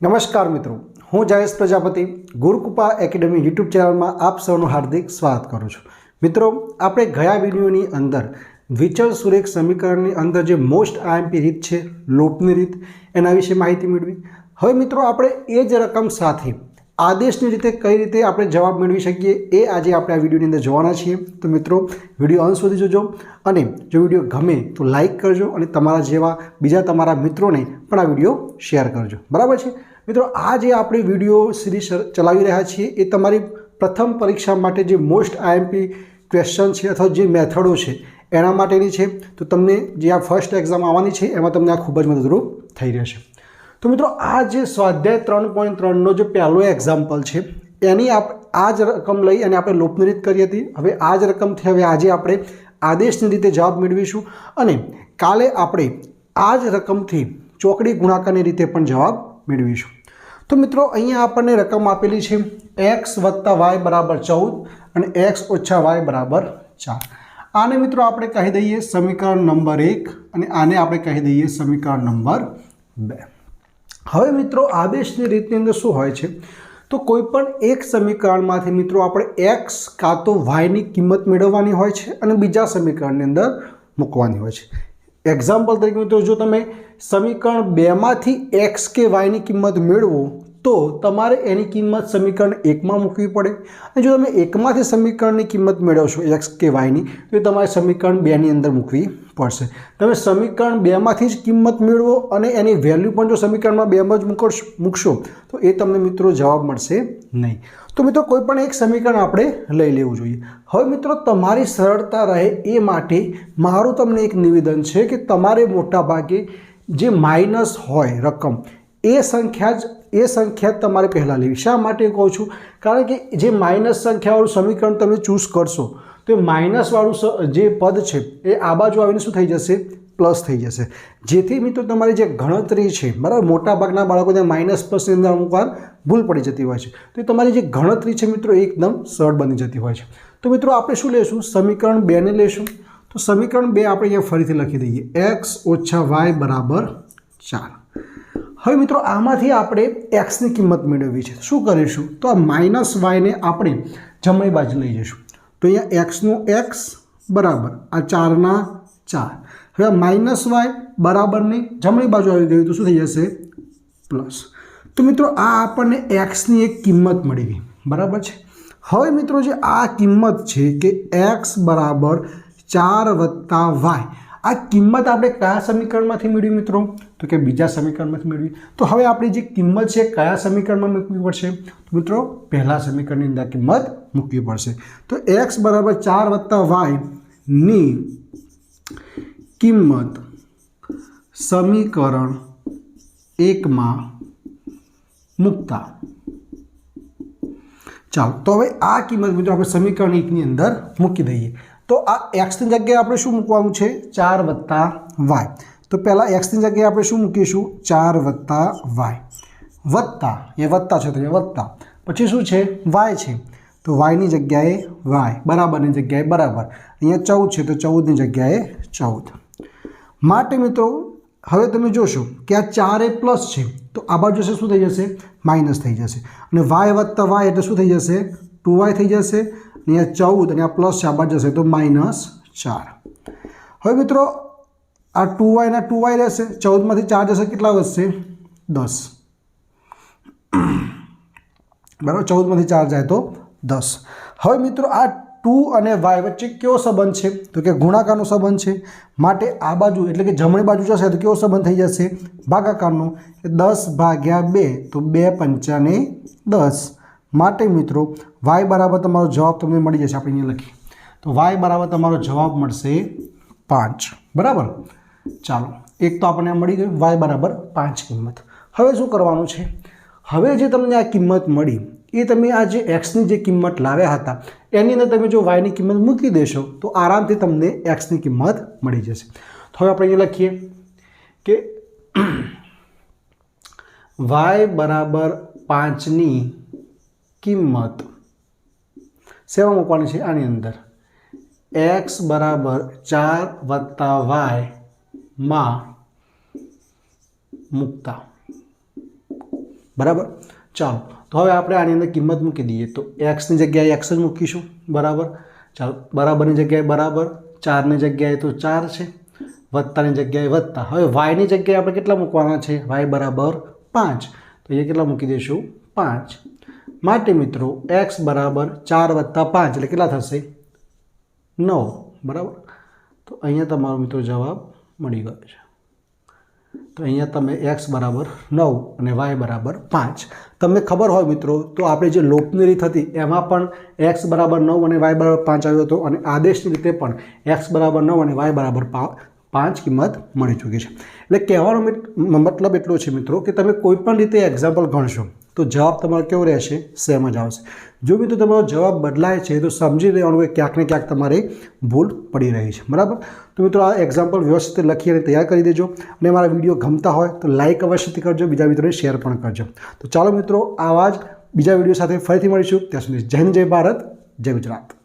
નમસ્કાર મિત્રો, હું જયેશ પ્રજાપતિ, ગુરુકૃપા એકેડમી યુટ્યુબ ચેનલમાં આપ સૌનું હાર્દિક સ્વાગત કરું છું. મિત્રો, આપણે ગયા વિડીયોની અંદર દ્વિચલ સુરેખ સમીકરણની અંદર જે મોસ્ટ આઈએમપી રીત છે, લોપની રીત, એના વિશે માહિતી મેળવી. હવે મિત્રો, આપણે એ જ રકમ સાથે આદેશની રીતે કઈ રીતે આપણે જવાબ મેળવી શકીએ એ આજે આપણે આ વિડીયોની અંદર જોવાના છીએ. તો મિત્રો, વીડિયો અંત સુધી જોજો અને જો વીડિયો ગમે તો લાઈક કરજો અને તમારા જેવા બીજા તમારા મિત્રોને પણ આ વીડિયો શેર કરજો. બરાબર છે? મિત્રો આ જે આપણે વીડિયો સિરીઝ ચલાવી રહ્યા છીએ. એ તમારી પ્રથમ પરીક્ષા માટે જે મોસ્ટ આઈએમપી ક્વેશ્ચન છે અથવા જે મેથડો છે, એના માટેની છે. તો તમને જે આ ફર્સ્ટ એક્ઝામ આવવાની છે, એમાં તમને આ ખૂબ જ મદદરૂપ થઈ રહેશે. તો મિત્રો, આ જે સ્વાધ્યાય ત્રણ પોઈન્ટ ત્રણનો જે પહેલો એક્ઝામ્પલ છે, એની આપ આ જ રકમ લઈ અને આપણે લોપની રીત કરી હતી. હવે આ જ રકમથી હવે આજે આપણે આદેશની રીતે જવાબ મેળવીશું અને કાલે આપણે આ જ રકમથી ચોકડી ગુણાકારની રીતે પણ જવાબ મેળવીશું. તો મિત્રો, અહીંયા આપણને રકમ આપેલી છે એક્સ વત્તા વાય બરાબર ચૌદ અને એક્સ ઓછા વાય બરાબર ચાર. આને મિત્રો આપણે કહી દઈએ સમીકરણ નંબર એક અને આને આપણે કહી દઈએ સમીકરણ નંબર બે. હવે મિત્રો આદેશની રીતની અંદર શું હોય છે? તો કોઈ પણ એક સમીકરણમાંથી મિત્રો આપણે એક્સ કાં તો વાયની કિંમત મેળવવાની હોય છે અને બીજા સમીકરણની અંદર મૂકવાની હોય છે. એક્ઝામ્પલ તરીકે મિત્રો જો તમે સમીકરણ બેમાંથી એક્સ કે વાયની કિંમત મેળવો તો તમારે એની કિંમત સમીકરણ એકમાં મૂકવી પડે. અને જો તમે એકમાંથી સમીકરણની કિંમત મેળવશો એક્સ કે વાયની, તો તમારે સમીકરણ બેની અંદર મૂકવી પડશે. તમે સમીકરણ બેમાંથી જ કિંમત મેળવો અને એની વેલ્યુ પણ જો સમીકરણમાં બેમાં જ મૂકશો મૂકશો, તો એ તમને મિત્રો જવાબ મળશે નહીં. તો મિત્રો કોઈ પણ એક સમીકરણ આપણે લઈ લેવું જોઈએ. હવે મિત્રો તમારી સરળતા રહે એ માટે મારું તમને એક નિવેદન છે કે તમારે મોટા ભાગે જે માઇનસ હોય રકમ, એ સંખ્યા જ એ સંખ્યા તમારે પહેલાં લેવી. શા માટે કહું છું? કારણ કે જે માઇનસ સંખ્યાવાળું સમીકરણ તમે ચૂઝ કરશો, તો એ માઇનસવાળું જે પદ છે, એ આ બાજુ આવીને શું થઈ જશે? પ્લસ થઈ જશે. જેથી મિત્રો તમારી જે ગણતરી છે, બરાબર, મોટાભાગના બાળકોને માઇનસ પ્લસની અંદર અમુક ભૂલ પડી જતી હોય છે. તો તમારી જે ગણતરી છે મિત્રો એકદમ સરળ બની જતી હોય છે. તો મિત્રો, આપણે શું લેશું? સમીકરણ બેને લેશું. તો સમીકરણ બે આપણે અહીંયા ફરીથી લખી દઈએ. એક્સ ઓછા વાય બરાબર ચાર. હવે મિત્રો, આમાંથી આપણે એક્સની કિંમત મેળવવી છે. શું કરીશું? તો આ માઇનસ વાયને આપણે જમણી બાજુ લઈ જઈશું. તો અહીંયા એક્સનું એક્સ બરાબર, આ ચારના ચાર. હવે આ માઇનસ વાય બરાબરની જમણી બાજુ આવી ગયું, તો શું થઈ જશે? પ્લસ તો મિત્રો, આ આપણને એક્સની એક કિંમત મળી ગઈ. બરાબર છે? હવે મિત્રો, જે આ કિંમત છે કે એક્સ બરાબર ચાર વત્તા વાય આ કિંમત આપણે કયા સમીકરણમાંથી મેળવી મિત્રો? તો કે બીજા સમીકરણમાંથી મેળવી. તો હવે આપણી જે કિંમત છે, કયા સમીકરણમાં મૂકવી પડશે? તો મિત્રો, પહેલાં સમીકરણની અંદર કિંમત મૂકવી પડશે. તો એક્સ બરાબર ચાર વત્તા વાયની કિંમત સમીકરણ એકમાં મૂકતા. ચાલો, તો હવે આ કિંમત મિત્રો આપણે સમીકરણ એકની અંદર મૂકી દઈએ. તો આ એક્સની જગ્યાએ આપણે શું મૂકવાનું છે? ચાર વત્તા વાય તો પહેલાં એક્સની જગ્યાએ આપણે શું મૂકીશું? ચાર વત્તા વાય વત્તા, એ વત્તા છે તો એ વત્તા. પછી શું છે? વાય છે. તો વાયની જગ્યાએ વાય બરાબરની જગ્યાએ બરાબર. અહીંયા ચૌદ છે તો ચૌદની જગ્યાએ ચૌદ. માટે મિત્રો, હવે તમે જોશો કે આ ચાર પ્લસ છે. તો આ બાજુ જશે શું થઈ જશે? માઇનસ થઈ જશે. અને વાય વત્તા વાય એટલે શું થઈ જશે? ટુ વાય થઈ જશે. અહીંયા ચૌદ અને આ પ્લસ છે, આ બાજુ જશે તો માઇનસ ચાર. હવે મિત્રો આ ટુ વાયના ટુ વાય રહેશે. ચૌદમાંથી ચાર જશે, કેટલા વધશે? દસ. બરાબર, ચૌદમાંથી ચાર જાય તો દસ. હવે મિત્રો, આ ટુ અને વાય વચ્ચે કેવો સંબંધ છે? તો કે ગુણાકારનો સંબંધ છે. માટે આ બાજુ, એટલે કે જમણી બાજુ જશે, તો કેવો સંબંધ થઈ જશે? ભાગાકારનો. દસ ભાગ્યા બે, તો બે પંચાને દસ. માટે મિત્રો, વાય બરાબર તમારો જવાબ તમને મળી જશે, આપણે અહીંયા લખી તો વાય બરાબર તમારો જવાબ મળશે પાંચ. બરાબર? ચાલો, એક તો આપણને મળી ગયું વાય બરાબર પાંચ કિંમત. હવે શું કરવાનું છે? હવે જે તમને આ કિંમત મળી, એ તમે આ જે એક્સની જે કિંમત લાવ્યા હતા, એની અંદર તમે જો વાયની કિંમત મૂકી દેશો, તો આરામથી તમને એક્સની કિંમત મળી જશે. તો હવે આપણે એ લખીએ કે વાય બરાબર પાંચની કિંમત. સેવા મૂકવાની છે આની અંદર. એક્સ બરાબર ચાર વત્તા વાયમાં મૂકતા. બરાબર? ચાલો, તો હવે આપણે આની અંદર કિંમત મૂકી દઈએ. તો એક્સની જગ્યાએ એક્સ જ મૂકીશું. બરાબર? ચાલો, બરાબરની જગ્યાએ બરાબર, ચારની જગ્યાએ તો ચાર છે. વત્તાની જગ્યાએ વત્તા. હવે વાયની જગ્યાએ આપણે કેટલા મૂકવાના છે? વાય બરાબર પાંચ. તો એ કેટલા મૂકી દઈશું? પાંચ. માટે મિત્રો એક્સ બરાબર ચાર વત્તા પાંચ, એટલે કેટલા થશે? નવ. બરાબર? તો અહીંયા તમારો મિત્રો જવાબ મળી ગયો છે. તો અહીંયા તમે એક્સ બરાબર નવ અને વાય બરાબર પાંચ. તમને ખબર હોય મિત્રો, તો આપણે જે લોપની રીત હતી એમાં પણ એક્સ બરાબર નવ અને વાય બરાબર પાંચ આવ્યો હતો અને આદેશની રીતે પણ એક્સ બરાબર નવ અને વાય બરાબર પાંચ કિંમત મળી ચૂકી છે. એટલે કહેવાનો મિત- મતલબ એટલો છે મિત્રો કે તમે કોઈપણ રીતે એક્ઝામ્પલ ગણશો તો જવાબ તમારો કેવો રહેશે? સેમ જ આવશે. જો મિત્રો તમારો જવાબ બદલાય છે, તો સમજી લેવાનું કે ક્યાંક ને ક્યાંક તમારે ભૂલ પડી રહી છે. બરાબર? તો મિત્રો આ એક્ઝામ્પલ વ્યવસ્થિત લખી અને તૈયાર કરી દેજો. અને મારા વીડિયો ગમતા હોય, તો લાઇક અવશ્યથી કરજો, બીજા મિત્રોને શેર પણ કરજો. તો ચાલો મિત્રો, આવા જ બીજા વીડિયો સાથે ફરીથી મળીશું. ત્યાં સુધી જય જય ભારત, જય ગુજરાત.